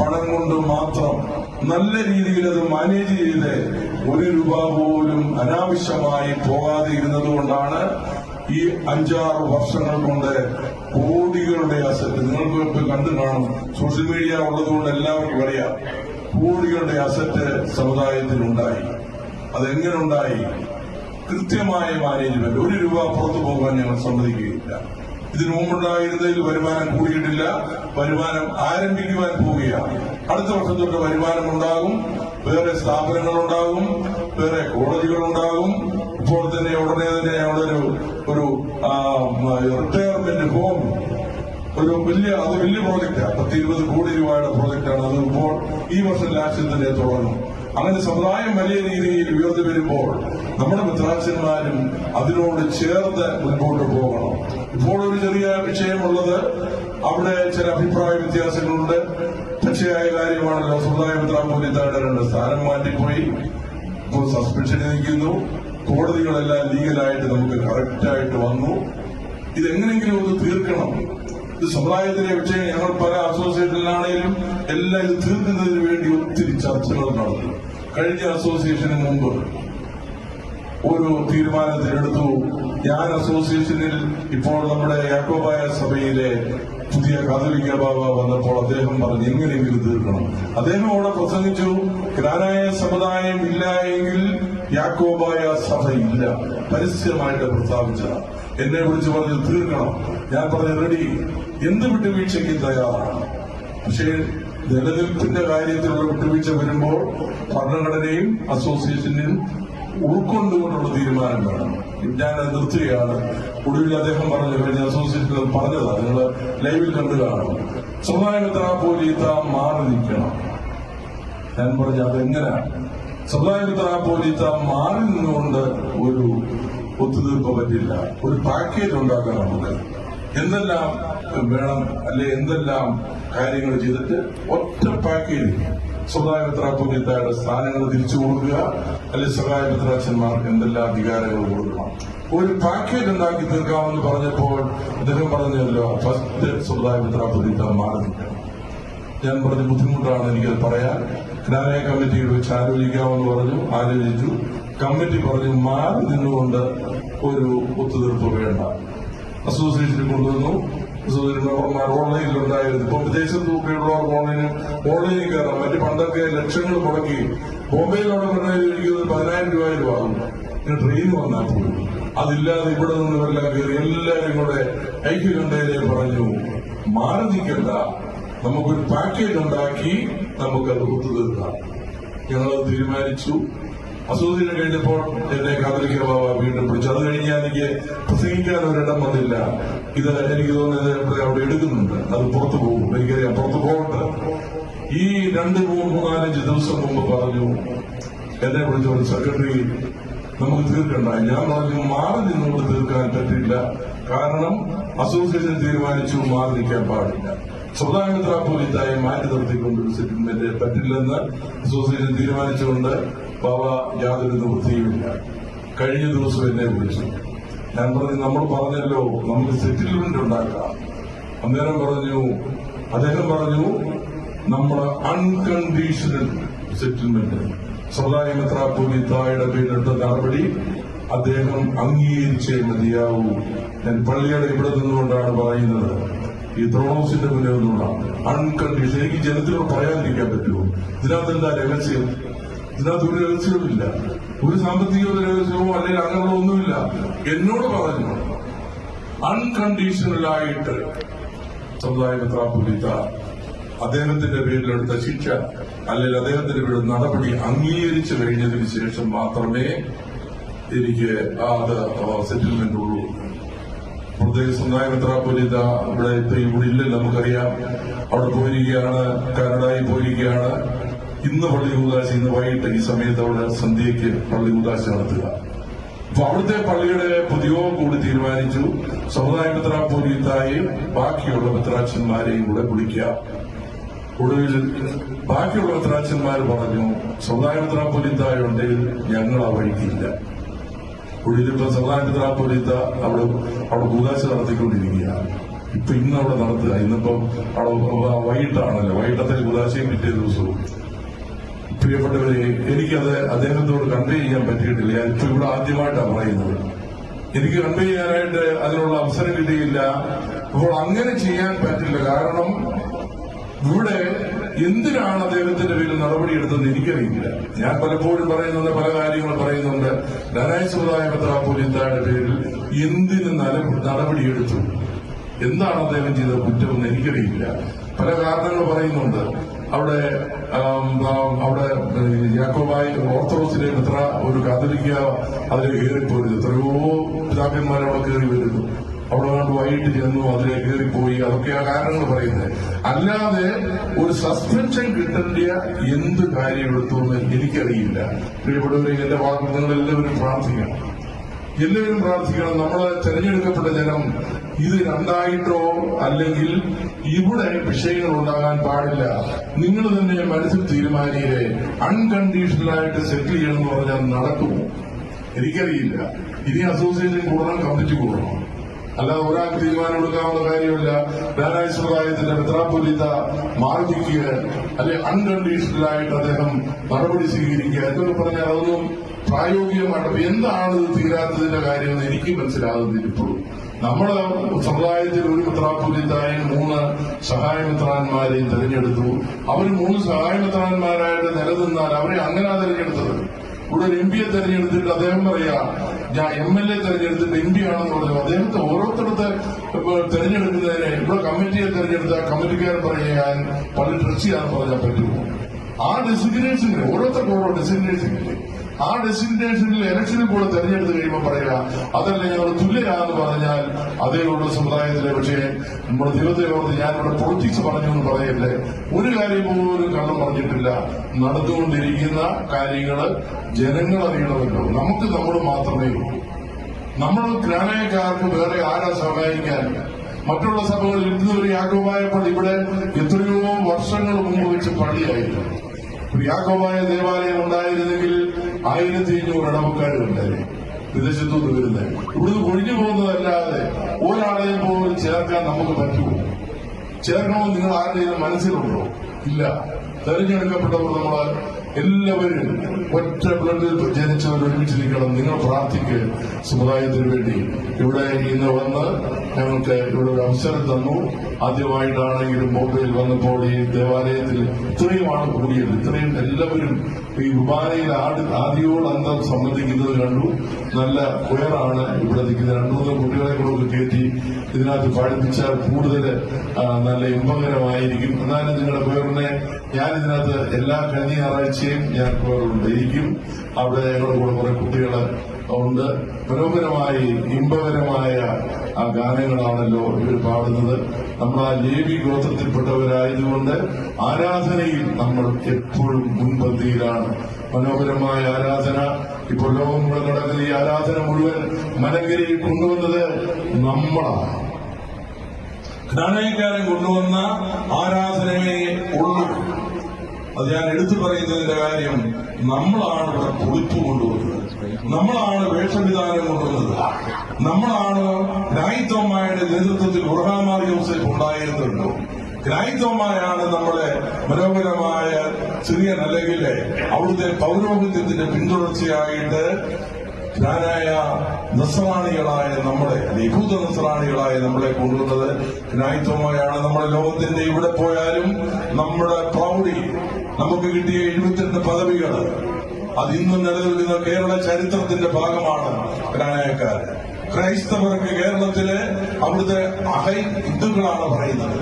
പണം കൊണ്ട് മാത്രം നല്ല രീതിയിൽ അത് മാനേജ് ചെയ്ത് ഒരു രൂപ പോലും അനാവശ്യമായി പോകാതെ ഇരുന്നത് കൊണ്ടാണ് ഈ അഞ്ചാറ് വർഷങ്ങൾ കൊണ്ട് കോടികളുടെ അസറ്റ് നിങ്ങൾക്ക് ഇപ്പോൾ കണ്ടു കാണും. സോഷ്യൽ മീഡിയ ഉള്ളതുകൊണ്ട് എല്ലാവർക്കും അറിയാം. കോടികളുടെ അസറ്റ് സമുദായത്തിലുണ്ടായി അതെങ്ങനെ ഉണ്ടായി? കൃത്യമായ മാനേജ്മെന്റ് ഒരു രൂപ പുറത്തു പോകാൻ ഞങ്ങൾ സമ്മതിക്കുകയില്ല. ഇതിനു മുമ്പുണ്ടായിരുന്നതിൽ വരുമാനം കൂടിയിട്ടില്ല. വരുമാനം ആരംഭിക്കുവാൻ പോവുകയാണ്. അടുത്ത വർഷം തൊട്ട് വരുമാനം ഉണ്ടാകും വേറെ സ്ഥാപനങ്ങളുണ്ടാകും. വേറെ കോളേജുകളുണ്ടാകും ഇപ്പോൾ തന്നെ ഉടനെ തന്നെ അവിടെ ഒരു റിട്ടയർമെന്റ് ഹോം ഒരു വലിയ അത് വലിയ പ്രോജക്റ്റാണ് പത്ത് ഇരുപത് കോടി രൂപയുടെ പ്രോജക്റ്റാണ് അത് ഇപ്പോൾ ഈ വർഷം ലാസ്റ്റിൽ തന്നെ തുടങ്ങും. അങ്ങനെ സമുദായം വലിയ രീതിയിൽ ഉയർന്നു വരുമ്പോൾ നമ്മുടെ മിത്രാച്ചന്മാരും അതിനോട് ചേർന്ന് മുൻപോട്ട് പോകണം. ഇപ്പോൾ ഒരു ചെറിയ വിഷയമുള്ളത്. അവിടെ ചില അഭിപ്രായ വ്യത്യാസങ്ങളുണ്ട്. തീർച്ചയായ കാര്യമാണല്ലോ. സമുദായ മിത്രാപോലിത്തയുടെ രണ്ട് സ്ഥാനം മാറ്റിപ്പോയി. ഇപ്പോൾ സസ്പെൻഷനിൽ നിൽക്കുന്നു കോടതികളെല്ലാം ലീഗലായിട്ട് നമുക്ക് കറക്റ്റായിട്ട് വന്നു. ഇതെങ്ങനെയെങ്കിലും ഒന്ന് തീർക്കണം. ഇത് സമുദായത്തിലെ വിഷയം. ഞങ്ങൾ പല അസോസിയേഷനിലാണെങ്കിലും എല്ലാം ഇത് തീർക്കുന്നതിന് വേണ്ടി ഒത്തിരി ചർച്ചകൾ നടന്നു. കഴിഞ്ഞ അസോസിയേഷന് മുമ്പ് ഒരു തീരുമാനത്തിലെടുത്തു ഞാൻ അസോസിയേഷനിൽ ഇപ്പോൾ നമ്മുടെ യാക്കോബായ സഭയിലെ പുതിയ കാതോലിക്ക ബാബ വന്നപ്പോൾ അദ്ദേഹം പറഞ്ഞു എങ്ങനെയെങ്കിലും തീർക്കണം. അദ്ദേഹം അവിടെ പ്രസംഗിച്ചു ഗ്രാനായ സമുദായം ഇല്ല എങ്കിൽ യാക്കോബായ സഭ ഇല്ല. പരസ്യമായിട്ട് പ്രസ്താവിച്ചതാണ് എന്നെ വിളിച്ച് പറഞ്ഞു തീർക്കണം. ഞാൻ പറഞ്ഞു റെഡി. എന്ത് വിട്ടുവീഴ്ചയ്ക്ക് തയ്യാറാണ്. പക്ഷേ നിലനിൽപ്പിന്റെ കാര്യത്തിലുള്ള വിട്ടുവീഴ്ച വരുമ്പോൾ ഭരണഘടനയും അസോസിയേഷനും ഉൾക്കൊണ്ടുകൊണ്ടുള്ള തീരുമാനം വേണം ഞാൻ നിർത്തുകയാണ്. ഒടുവിൽ അദ്ദേഹം പറഞ്ഞു കഴിഞ്ഞ അസോസിയേഷനിൽ പറഞ്ഞതാണ് നിങ്ങൾ ലൈവിൽ കണ്ടു കാണും. സമുദായ പോലീത്ത മാറി നിൽക്കണം. ഞാൻ പറഞ്ഞു അതെങ്ങനെയാണ് സമുദായത്ര പോലീസ് മാറി നിന്നുകൊണ്ട് ഒരു ഒത്തുതീർപ്പ് പറ്റില്ല. ഒരു പാക്കേജ് ഉണ്ടാക്കാൻ നമുക്ക് എന്തെല്ലാം വേണം അല്ലെ എന്തെല്ലാം കാര്യങ്ങൾ ചെയ്തിട്ട് ഒറ്റ പാക്കേജ് സമുദായത്ര പോലീസയുടെ സ്ഥാനങ്ങൾ തിരിച്ചു കൊടുക്കുക. അല്ലെങ്കിൽ സ്വകാര്യപത്ര അച്ഛന്മാർക്ക് എന്തെല്ലാം അധികാരങ്ങൾ കൊടുക്കണം? ഒരു പാക്കേജ് ഉണ്ടാക്കി തീർക്കാമെന്ന് പറഞ്ഞപ്പോൾ അദ്ദേഹം പറഞ്ഞല്ലോ ഫസ്റ്റ് സമുദായപത്ര പോലീസ മാറി ഞാൻ പറഞ്ഞ ബുദ്ധിമുട്ടാണ് എനിക്കത് പറയാൻ. ഗ്രാമീണ കമ്മിറ്റിയിൽ വെച്ച് ആലോചിക്കാമെന്ന് പറഞ്ഞു ആലോചിച്ചു കമ്മിറ്റി പറഞ്ഞു മാറി നിന്നുകൊണ്ട് ഒരു ഒത്തുതീർപ്പ് വേണ്ട. അസോസിയേഷനിൽ കൊണ്ടുവന്നു. മെമ്പർമാർ ഓൺലൈനിലുണ്ടായിരുന്നു ഇപ്പൊ വിദേശത്ത് ഉള്ളവർ ഓൺലൈനിൽ ഓൺലൈനിൽ കയറാം. മറ്റു പണ്ടൊക്കെ ലക്ഷങ്ങൾ മുടക്കി ബോംബെയിലോടെ പറഞ്ഞാൽ പതിനായിരം രൂപയിൽ വാങ്ങും. ഇങ്ങനെ ട്രെയിൻ വന്നാൽ പോലും. അതില്ലാതെ ഇവിടെ നിന്ന് ഇവരെല്ലാം കയറി എല്ലാവരും കൂടെ ഐക്യകണ്ഠയിലെ പറഞ്ഞു മാറി നിൽക്കണ്ട നമുക്കൊരു പാക്കേജ് ഉണ്ടാക്കി നമുക്കത് ഒത്തുതീർക്കാം. ഞങ്ങളത് തീരുമാനിച്ചു. അസോസിയേഷൻ കഴിഞ്ഞപ്പോൾ എന്നെ കാതലിക്ക ബാബ വീണ്ടും വിളിച്ചു അത് കഴിഞ്ഞ് എനിക്ക് പ്രസംഗിക്കാൻ ഒരിടം വന്നില്ല. ഇത് എനിക്ക് തോന്നുന്നത് അവിടെ എടുക്കുന്നുണ്ട്. അത് പുറത്തു പോകും. എനിക്കറിയാം പുറത്തു പോകട്ടെ ഈ രണ്ട് മൂന്ന് മൂന്നാലഞ്ച് ദിവസം മുമ്പ് പറഞ്ഞു എന്നെ വിളിച്ച ഒരു സെക്രട്ടറി നമുക്ക് തീർക്കണ്ട. ഞാൻ പറഞ്ഞു മാറി നിന്നുകൊണ്ട് തീർക്കാൻ പറ്റില്ല. കാരണം അസോസിയേഷൻ തീരുമാനിച്ചു മാറി നിൽക്കാൻ പാടില്ല. സമുദായമിത്ര പോലീസായി മാറ്റി നിർത്തിക്കൊണ്ട് പറ്റില്ലെന്ന് അസോസിയേഷൻ തീരുമാനിച്ചുകൊണ്ട് ബാബ യാതൊരു നിവൃത്തിയുമില്ല. കഴിഞ്ഞ ദിവസം എന്നെ വിളിച്ചു. ഞാൻ പറഞ്ഞു നമ്മൾ പറഞ്ഞല്ലോ നമുക്ക് സെറ്റിൽമെന്റ് ഉണ്ടാക്കാം. അന്നേരം പറഞ്ഞു അദ്ദേഹം പറഞ്ഞു നമ്മുടെ അൺകണ്ടീഷണൽ സെറ്റിൽമെന്റ് സമുദായമിത്ര താഴെ പേരിലെടുത്ത നടപടി അദ്ദേഹം അംഗീകരിച്ചേ മതിയാവൂ. ഞാൻ പള്ളിയുടെ ഇവിടെ നിന്നുകൊണ്ടാണ് പറയുന്നത്. ഈ ത്രോണോസിന്റെ മുന്നിൽ നിന്നുള്ള അൺകണ്ടീഷൻ എനിക്ക് ജനത്തിനോട് പറയാതിരിക്കാൻ പറ്റുമോ? ഇതിനകത്ത് എന്താ രഹസ്യം? ഇതിനകത്ത് ഒരു രഹസ്യവുമില്ല. ഒരു സാമ്പത്തിക രഹസ്യമോ അല്ലെങ്കിൽ അങ്ങനെയുള്ള ഒന്നുമില്ല. എന്നോട് പറഞ്ഞു അൺകണ്ടീഷണലായിട്ട് സമുദായ മെത്രാപ്പൊലീത്ത അദ്ദേഹത്തിന്റെ പേരിലെടുത്ത ശിക്ഷ അല്ലെങ്കിൽ അദ്ദേഹത്തിന്റെ പേരിൽ നടപടി അംഗീകരിച്ചു കഴിഞ്ഞതിന് ശേഷം മാത്രമേ എനിക്ക് അത് സെറ്റിൽമെന്റ് ഉള്ളൂ. പ്രത്യേകിച്ച് സമുദായ മെത്രാപ്പൊലീത്ത ഇവിടെ ഇപ്പൊ ഇവിടെ ഇല്ലല്ലോ നമുക്കറിയാം. അവിടെ പോയിരിക്കുകയാണ് കാനഡയിൽ പോയിരിക്കുകയാണ്. ഇന്ന് പള്ളി കൂതാശ ഇന്ന് വൈകിട്ട് ഈ സമയത്ത് അവിടെ സന്ധ്യയ്ക്ക് പള്ളി കൂതാശ നടത്തുക. അപ്പൊ അവിടുത്തെ പള്ളിയുടെ പുതിയോ കൂടി തീരുമാനിച്ചു. സമുദായ മെത്രാപ്പൊലീത്തായും ബാക്കിയുള്ള മെത്രാച്ചന്മാരെയും കൂടെ വിളിക്കുക. ഒടുവിൽ ബാക്കിയുള്ള മെത്രാച്ചന്മാർ പറഞ്ഞു സമുദായ മെത്രാപ്പൊലീത്തായുണ്ടെങ്കിൽ ഞങ്ങൾ ആ വഴിക്കില്ല ഒടുവിലിപ്പോ സമുദായ മെത്രാപ്പൊലീത്ത അവിടെ അവിടെ കൂതാശ നടത്തിക്കൊണ്ടിരിക്കുകയാണ്. ഇപ്പൊ ഇന്ന് അവിടെ നടത്തുക. ഇന്നിപ്പം അവിടെ വൈകിട്ടാണല്ലോ. വൈകിട്ടത്തെ ഉദാശയും പിറ്റേ ദിവസവും. പ്രിയപ്പെട്ടവരെ എനിക്കത് അദ്ദേഹത്തോട് കൺവേ ചെയ്യാൻ പറ്റിയിട്ടില്ല. ഞാനിപ്പോ ഇവിടെ ആദ്യമായിട്ടാണ് പറയുന്നത്. എനിക്ക് കൺവേ ചെയ്യാനായിട്ട് അതിനുള്ള അവസരം കിട്ടിയില്ല. അപ്പോൾ അങ്ങനെ ചെയ്യാൻ പറ്റില്ല. കാരണം ഇവിടെ എന്തിനാണ് അദ്ദേഹത്തിന്റെ പേരിൽ നടപടിയെടുത്തതെന്ന് എനിക്കറിയില്ല. ഞാൻ പലപ്പോഴും പറയുന്നുണ്ട് പല കാര്യങ്ങൾ പറയുന്നുണ്ട്. ധനായ സമുദായ മെത്രാപ്പൊലിത്തയുടെ പേരിൽ എന്തിന് നടപടിയെടുത്തു? എന്താണ് അദ്ദേഹം ചെയ്ത കുറ്റമെന്ന് എനിക്കറിയില്ല. പല കാരണങ്ങൾ പറയുന്നുണ്ട്. അവിടെ ആം, ആം, അവിടെ യാക്കോബായി ഓർത്തഡോക്സിലെ എത്ര ഒരു കാതലിക്ക അതിൽ കയറിപ്പോരുത്. എത്രയോ പിതാക്കന്മാർ അവിടെ കയറി വരുന്നു. അവിടെ കണ്ട് വൈകിട്ട് ചെന്നു അതിലെ കയറിപ്പോയി. അതൊക്കെയാ കാരണങ്ങൾ പറയുന്നത്. അല്ലാതെ ഒരു സസ്പെൻഷൻ കിട്ടേണ്ട എന്ത് കാര്യം എടുത്തു എന്ന് എനിക്കറിയില്ല. പ്രിയപ്പെട്ടവരെ എന്റെ വാക്കുകൾ നിങ്ങൾ എല്ലാവരും പ്രാർത്ഥിക്കണം. എല്ലാവരും പ്രാർത്ഥിക്കണം. നമ്മളെ തെരഞ്ഞെടുക്കപ്പെട്ട ജനം ഇത് രണ്ടായിട്ടോ അല്ലെങ്കിൽ ഇവിടെ വിഷയങ്ങൾ ഉണ്ടാകാൻ പാടില്ല. നിങ്ങൾ തന്നെ മനസ്സിൽ തീരുമാനിയെ അൺകണ്ടീഷണലായിട്ട് സെറ്റിൽ ചെയ്യണമെന്ന് പറഞ്ഞാൽ നടക്കുമോ? എനിക്കറിയില്ല. ഇനി അസോസിയേഷൻ കൂടണം കമ്മിറ്റി കൂടണം? അല്ലാതെ ഒരാൾക്ക് തീരുമാനം എടുക്കാവുന്ന കാര്യമില്ല. ധാരായ സമുദായത്തിന്റെ മെത്രാപൊലിത മാർജിക്ക് അല്ലെ അൺകണ്ടീഷണലായിട്ട് അദ്ദേഹം നടപടി സ്വീകരിക്കുക എന്നൊക്കെ പറഞ്ഞാൽ അതൊന്നും പ്രായോഗികമായിട്ട് എന്താണ് ഇത് തീരാത്തതിന്റെ കാര്യമെന്ന് എനിക്ക് മനസ്സിലാകുന്നില്ല ഇപ്പോഴും. നമ്മുടെ സമുദായത്തിൽ ഒരു മിത്രാപ്പൊലിത്തായും മൂന്ന് സഹായമിത്രാന്മാരെയും തെരഞ്ഞെടുത്തു. അവർ മൂന്ന് സഹായമിത്രാന്മാരായിട്ട് നിലനിന്നാൽ അവരെ അങ്ങനെ തെരഞ്ഞെടുത്തത്. ഇവിടെ ഒരു എം പിയെ തെരഞ്ഞെടുത്തിട്ട് അദ്ദേഹം പറയാ ഞാൻ എം എൽ എ തെരഞ്ഞെടുത്തിട്ട് എം പി ആണെന്ന് പറഞ്ഞു. അദ്ദേഹത്തെ ഓരോരുത്തരത്തെ തെരഞ്ഞെടുക്കുന്നതിന് ഇവിടെ കമ്മിറ്റിയെ തെരഞ്ഞെടുത്ത കമ്മിറ്റിക്കാരൻ പറയാൻ പല ട്രസ്റ്റിയാണെന്ന് പറഞ്ഞാൽ പറ്റുമോ ആ ഡെസിഗ്നേഷന് ഓരോരുത്തർക്കും ഓരോ ഡെസിഗ്നേഷൻ ഇല്ലേ ആ ഡെസ്റ്റിനേഷനിൽ ഇലക്ഷനിൽ കൂടെ തെരഞ്ഞെടുത്ത് കഴിയുമ്പോൾ പറയുക അതല്ല ഞങ്ങൾ തുല്യരാന്ന് പറഞ്ഞാൽ അതേ ഉള്ള സമുദായത്തിലെ പക്ഷേ നമ്മുടെ ദൈവത്തെ ഞാൻ ഇവിടെ പൊളിറ്റിക്സ് പറഞ്ഞു എന്ന് പറയല്ലേ? ഒരു കാര്യം പോലും കള്ളം പറഞ്ഞിട്ടില്ല. നടന്നുകൊണ്ടിരിക്കുന്ന കാര്യങ്ങൾ ജനങ്ങൾ അറിയണമല്ലോ. നമുക്ക് നമ്മൾ മാത്രമേ ഉള്ളൂ. നമ്മൾ ഗ്രാമയക്കാർക്ക് വേറെ ആരാ സഹായിക്കാൻ? മറ്റുള്ള സഭകളിൽ ഇന്ന് പള്ളി ഇവിടെ എത്രയോ വർഷങ്ങൾ മുമ്പ് വെച്ച് പള്ളിയായിരുന്നു. യാക്കോബായ ദേവാലയം ഉണ്ടായിരുന്നെങ്കിൽ ആയിരത്തി അഞ്ഞൂറ് വിദേശത്തു നിന്ന് വരുന്നത് ഇവിടുന്ന് ഒഴിഞ്ഞു പോകുന്നതല്ലാതെ ഒരാളെയും പോലും ചേർക്കാൻ നമുക്ക് പറ്റുമോ ചേർക്കണമെന്ന് നിങ്ങൾ ആരുടെയും മനസ്സിലുണ്ടോ? ഇല്ല. തെരഞ്ഞെടുക്കപ്പെട്ടവർ നമ്മൾ എല്ലാവരും ഒറ്റ ബ്ലഡിൽ ജനിച്ചവർ ഒരുമിച്ചിരിക്കണം നിങ്ങൾ പ്രാർത്ഥിക്ക് സമുദായത്തിന് വേണ്ടി. ഇവിടെ ഇന്ന് വന്ന് ഞങ്ങൾക്ക് ഇവിടെ ഒരു അവസരം തന്നു. ആദ്യമായിട്ടാണെങ്കിലും മൊബൈൽ വന്നപ്പോൾ ഈ ദേവാലയത്തിൽ ഇത്രയും ആണ് കൂടിയത്. ഇത്രയും എല്ലാവരും ഈ കുർബാനയിൽ ആട് ആദ്യയോട് അന്തം സംബന്ധിക്കുന്നത് കണ്ടു. നല്ല ഉയറാണ് ഇവിടെ നിൽക്കുന്നത്. രണ്ടു മൂന്ന് കുട്ടികളെ കൂടെ കയറ്റി ഇതിനകത്ത് പഠിപ്പിച്ചാൽ കൂടുതൽ നല്ല ഇമ്പകരമായിരിക്കും. എന്നാലും നിങ്ങളുടെ പേരിനെ ഞാൻ ഇതിനകത്ത് എല്ലാ കഴിഞ്ഞ ഞായറാഴ്ചയും ഞാൻ ഇരിക്കും. അവിടെ ഞങ്ങളുടെ കൂടെ കുറെ കുട്ടികൾ ഉണ്ട്. മനോഹരമായി ഇമ്പകരമായ ആ ഗാനങ്ങളാണല്ലോ ഇവർ പാടുന്നത്. നമ്മൾ ആ ലേവി ഗോത്രത്തിൽപ്പെട്ടവരായതുകൊണ്ട് ആരാധനയിൽ നമ്മൾ എപ്പോഴും മുൻപന്തിയിലാണ്. മനോഹരമായ ആരാധന. ഇപ്പോൾ ലോകം മുഴുവൻ നടക്കുന്ന ഈ ആരാധന മുഴുവൻ മലങ്കരയിൽ കൊണ്ടുവന്നത് നമ്മളാണ്. ഘടനക്കാരൻ കൊണ്ടുവന്ന ആരാധനയെ ഉള്ളൂ. അത് ഞാൻ എടുത്തു പറയുന്നതിന്റെ കാര്യം നമ്മളാണ് ഇവിടെ പൊളിപ്പ് കൊണ്ടുവന്നത്. നമ്മളാണ് വേഷവിധാനം കൊണ്ടുവന്നത്. നമ്മളാണ് രായിത്തോമായുടെ നേതൃത്വത്തിൽ ഉറഹാമാർ ജോസഫ് ഉണ്ടായിരുന്നുണ്ടോ ഗ്രായിത്തോമായാണ് നമ്മുടെ മനോഹരമായ സിറിയൻ അല്ലെങ്കിൽ അവിടുത്തെ പൗരോഹിത്യത്തിന്റെ പിന്തുടർച്ചയായിട്ട് ജ്ഞാനായ നസ്രാണികളായ നമ്മുടെ യഹൂദ നസ്രാണികളായ നമ്മളെ കൊണ്ടുവന്നത്. ജ്ഞായിത്വമായാണ് നമ്മുടെ ലോകത്തിന്റെ ഇവിടെ പോയാലും നമ്മുടെ പ്രൗഢി നമുക്ക് കിട്ടിയ എഴുപത്തിരണ്ട് പദവികൾ അത് ഇന്നും നിലനിൽക്കുന്ന കേരള ചരിത്രത്തിന്റെ ഭാഗമാണ് ജ്ഞാനായക്കാർ ക്രൈസ്തവർക്ക് കേരളത്തിലെ അവിടുത്തെ അഹൈ ഹിന്ദുക്കളാണ് പറയുന്നത്.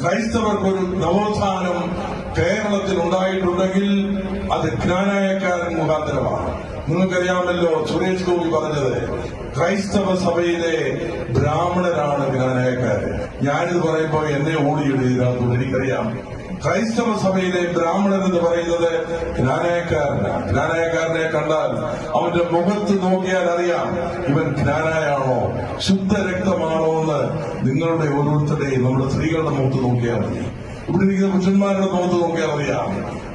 ക്രൈസ്തവർക്കൊരു നവോത്ഥാനം കേരളത്തിൽ ഉണ്ടായിട്ടുണ്ടെങ്കിൽ അത് ജ്ഞാനായക്കാരൻ മുഖാന്തരമാണ്. നിങ്ങൾക്കറിയാമല്ലോ സുരേഷ് ഗോപി പറഞ്ഞത് ക്രൈസ്തവ സഭയിലെ ബ്രാഹ്മണരാണ് ജ്ഞാനായക്കാര് ഞാനിത് പറയുമ്പോൾ എന്നെ ഓടിയിടുക ഇതിനകത്തോട് എനിക്കറിയാം. ക്രൈസ്തവ സഭയിലെ ബ്രാഹ്മണൻ എന്ന് പറയുന്നത് ജ്ഞാനായക്കാരനാണ് ജ്ഞാനായക്കാരനെ കണ്ടാൽ അവന്റെ മുഖത്ത് നോക്കിയാൽ അറിയാം ഇവൻ ജ്ഞാനായാണോ ശുദ്ധ രക്തമാണോ എന്ന് നിങ്ങളുടെ ഓരോരുത്തരുടെയും നമ്മുടെ സ്ത്രീകളുടെ മുഖത്ത് നോക്കിയാൽ മതി. ഇവിടെ ഇരിക്കുന്ന പുരുഷന്മാരുടെ മുഖത്ത് നോക്കിയാൽ അറിയാം.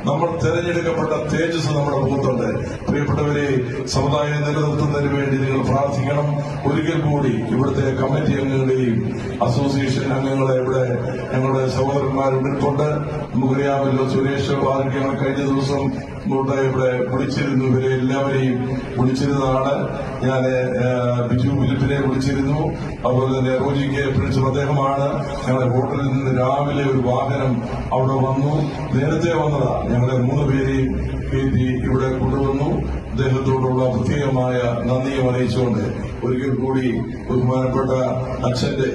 നമ്മൾ തെരഞ്ഞെടുക്കപ്പെട്ട തേജസ് നമ്മുടെ മുഖത്തുണ്ട്. പ്രിയപ്പെട്ടവരെ സമുദായം നിലനിർത്തുന്നതിന് വേണ്ടി നിങ്ങൾ പ്രാർത്ഥിക്കണം. ഒരിക്കൽ കൂടി ഇവിടുത്തെ കമ്മിറ്റി അംഗങ്ങളെയും അസോസിയേഷൻ അംഗങ്ങളെ ഇവിടെ ഞങ്ങളുടെ സഹോദരന്മാർ നിൽപ്പുണ്ട് നമുക്കറിയാമല്ലോ സുരേഷ് ബാലക്കാണ് കഴിഞ്ഞ ദിവസം ഇങ്ങോട്ട് ഇവിടെ വിളിച്ചിരുന്നു. ഇവരെ എല്ലാവരെയും വിളിച്ചിരുന്നതാണ് ഞാൻ ബിജു ഫിലിപ്പിനെ വിളിച്ചിരുന്നു. അതുപോലെ തന്നെ റോജിക്ക് പ്രിൻസിപ്പൽ അദ്ദേഹമാണ്. ഞങ്ങളുടെ ഹോട്ടലിൽ നിന്ന് രാവിലെ ഒരു വാഹനം അവിടെ വന്നു. നേരത്തെ വന്നതാണ് ഞങ്ങളെ മൂന്ന് പേരെയും ഇവിടെ കൊണ്ടുവന്നു. അദ്ദേഹത്തോടുള്ള പ്രത്യേകമായ നന്ദിയും അറിയിച്ചുകൊണ്ട് ഒരിക്കൽ കൂടി ബഹുമാനപ്പെട്ട അച്ഛന്റെ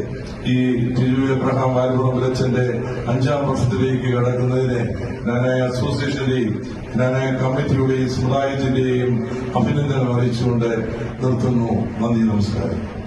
ഈ ടിജു എബ്രഹാം വാലുപുറം അച്ഛന്റെ അഞ്ചാം വർഷത്തിലേക്ക് കടക്കുന്നതിന് ഞാനായ അസോസിയേഷന്റെയും ഞാനായ കമ്മിറ്റിയുടെയും സമുദായത്തിന്റെയും അഭിനന്ദനം അറിയിച്ചുകൊണ്ട് നിർത്തുന്നു. നന്ദി നമസ്കാരം.